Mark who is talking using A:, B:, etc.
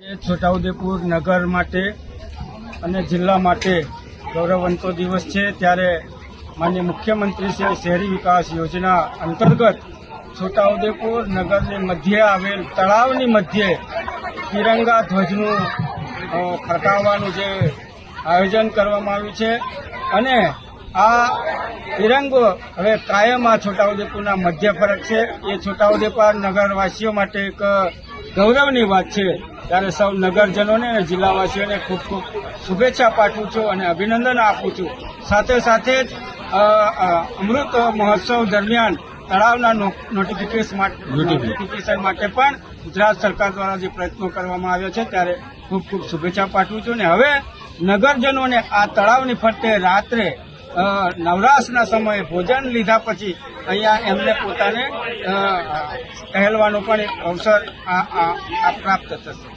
A: છોટાઉદેપુર નગર માટે અને જિલ્લા માટે ગૌરવવંતો દિવસ છે. ત્યારે માન્ય મુખ્યમંત્રી શ્રી શહેરી વિકાસ યોજના અંતર્ગત છોટાઉદેપુર નગરની મધ્યે આવેલ તળાવની મધ્યે તિરંગા ધ્વજનું ફરકાવવાનું જે આયોજન કરવામાં આવ્યું છે. અને આ તિરંગો હવે કાયમ આ છોટાઉદેપુરના મધ્ય ફરક છે એ છોટાઉદેપુર નગરવાસીઓ માટે એક ગૌરવની વાત છે. ત્યારે સૌ નગરજનોને અને જિલ્લાવાસીઓને ખૂબ ખૂબ શુભેચ્છા પાઠવું છું અને અભિનંદન આપું છું. સાથે સાથે જ અમૃત મહોત્સવ દરમિયાન તળાવના નોટિફિકેશન માટે પણ ગુજરાત સરકાર દ્વારા જે પ્રયત્નો કરવામાં આવ્યા છે ત્યારે ખૂબ ખૂબ શુભેચ્છા પાઠવું છું. અને હવે નગરજનોને આ તળાવની ફરતે રાત્રે નવરાશના સમયે ભોજન લીધા પછી અહીંયા એમને પોતાને પહેલવાનો પણ અવસર આ પ્રાપ્ત થશે.